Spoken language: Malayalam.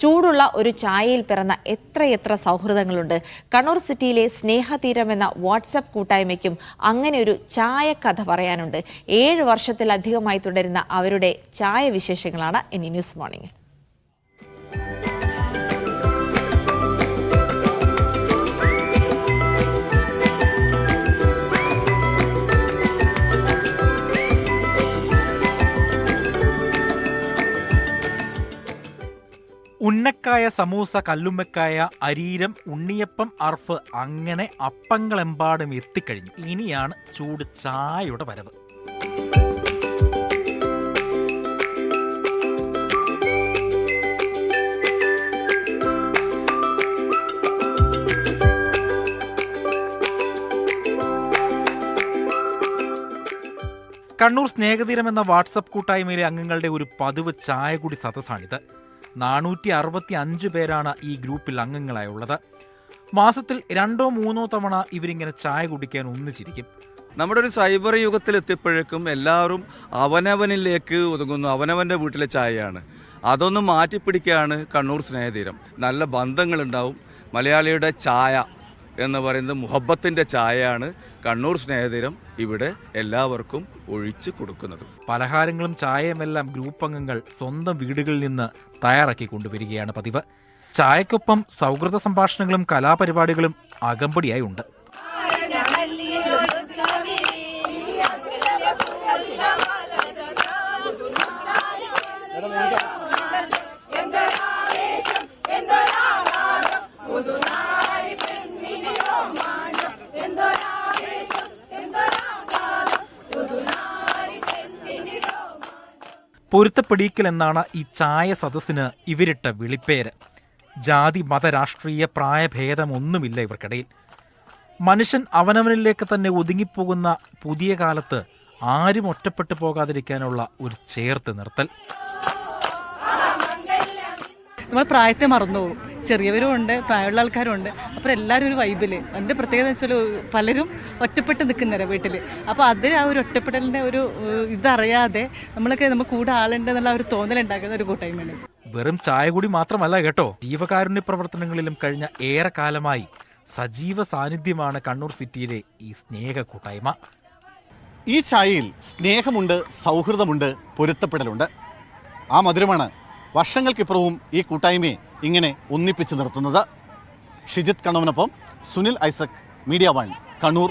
ചൂടുള്ള ഒരു ചായയിൽ പിറന്ന എത്രയെത്ര സൗഹൃദങ്ങളുണ്ട്. കണ്ണൂർ സിറ്റിയിലെ സ്നേഹതീരം എന്ന വാട്സപ്പ് കൂട്ടായ്മയ്ക്കും അങ്ങനെ ഒരു ചായ കഥ പറയാനുണ്ട്. ഏഴ് വർഷത്തിലധികമായി തുടരുന്ന അവരുടെ ചായ വിശേഷങ്ങളാണ് ഇനി ന്യൂസ് മോർണിംഗ് ഉന്നക്കായ സമൂസ കല്ലുമ്മക്കായ അരീരം ഉണ്ണിയപ്പം അർഫ് അങ്ങനെ അപ്പങ്ങളെമ്പാടും എത്തിക്കഴിഞ്ഞു. ഇനിയാണ് ചൂട് ചായയുടെ വരവ്. കണ്ണൂർ സ്നേഹതീരം എന്ന വാട്സപ്പ് കൂട്ടായ്മയിലെ അംഗങ്ങളുടെ ഒരു പതിവ് ചായകുടി സദസ്സാണിത്. നാനൂറ്റി അറുപത്തി അഞ്ച് പേരാണ് ഈ ഗ്രൂപ്പിൽ അംഗങ്ങളായുള്ളത്. മാസത്തിൽ രണ്ടോ മൂന്നോ തവണ ഇവരിങ്ങനെ ചായ കുടിക്കാൻ ഒന്നിച്ചിരിക്കും. നമ്മുടെ ഒരു സൈബർ യുഗത്തിൽ എത്തിയപ്പോഴേക്കും എല്ലാവരും അവനവനിലേക്ക് ഒതുങ്ങുന്നു. അവനവന്റെ വീട്ടിലെ ചായയാണ്. അതൊന്ന് മാറ്റിപ്പിടിക്കുകയാണ് കണ്ണൂർ സ്നേഹതീരം. നല്ല ബന്ധങ്ങളുണ്ടാവും. മലയാളിയുടെ ചായ എന്ന് പറയുന്നത് മുഹബത്തിന്റെ ചായയാണ് കണ്ണൂർ സ്നേഹതീരം ഇവിടെ എല്ലാവർക്കും ഒഴിച്ചു കൊടുക്കുന്നത്. പലഹാരങ്ങളും ചായയുമെല്ലാം ഗ്രൂപ്പ് അംഗങ്ങൾ സ്വന്തം വീടുകളിൽ നിന്ന് തയ്യാറാക്കി കൊണ്ടുവരികയാണ് പതിവ്. ചായക്കൊപ്പം സൗഹൃദ സംഭാഷണങ്ങളും കലാപരിപാടികളും അകമ്പടിയായി ഉണ്ട്. പൊരുത്തപ്പെടിക്കൽ എന്നാണ് ഈ ചായ സദസ്സിന് ഇവരിട്ട വിളിപ്പേര്. ജാതി മത രാഷ്ട്രീയ പ്രായഭേദമൊന്നുമില്ല ഇവർക്കിടയിൽ. മനുഷ്യൻ അവനവനിലേക്ക് തന്നെ ഒതുങ്ങിപ്പോകുന്ന പുതിയ കാലത്ത് ആരും ഒറ്റപ്പെട്ടു പോകാതിരിക്കാനുള്ള ഒരു ചേർത്ത് നിർത്തൽ. നമ്മൾ പ്രായത്തെ മറന്നുപോകും. ചെറിയവരും ഉണ്ട് പ്രായമുള്ള ആൾക്കാരും ഉണ്ട് അപ്പോൾ എല്ലാവരും ഒരു വൈബിൽ എന്റെ പ്രത്യേകത എന്ന് വെച്ചാൽ പലരും ഒറ്റപ്പെട്ട് നിൽക്കുന്നവരെ വീട്ടിൽ അപ്പോൾ അത് ആ ഒരു ഒറ്റപ്പെടലിന്റെ ഒരു ഇതറിയാതെ നമ്മളൊക്കെ നമ്മൾ കൂടെ ആളുണ്ട് എന്നുള്ള ഒരു തോന്നലുണ്ടാക്കുന്ന ഒരു കൂട്ടായ്മയാണ്. വെറും ചായ കൂടി മാത്രമല്ല കേട്ടോ. ജീവകാരുണ്യ പ്രവർത്തനങ്ങളിലും കഴിഞ്ഞ ഏറെ കാലമായി സജീവ സാന്നിധ്യമാണ് കണ്ണൂർ സിറ്റിയിലെ ഈ സ്നേഹ കൂട്ടായ്മ. ഈ ചായയിൽ സ്നേഹമുണ്ട് സൗഹൃദമുണ്ട് പൊരുത്തപ്പെടലുണ്ട്. ആ മധുരമാണ് വർഷങ്ങൾക്കിപ്പുറവും ഈ കൂട്ടായ്മയെ ഇങ്ങനെ ഒന്നിപ്പിച്ച് നിർത്തുന്നത്. ഷിജിത് കണ്ണവനൊപ്പം സുനിൽ ഐസക് മീഡിയ വൺ കണ്ണൂർ.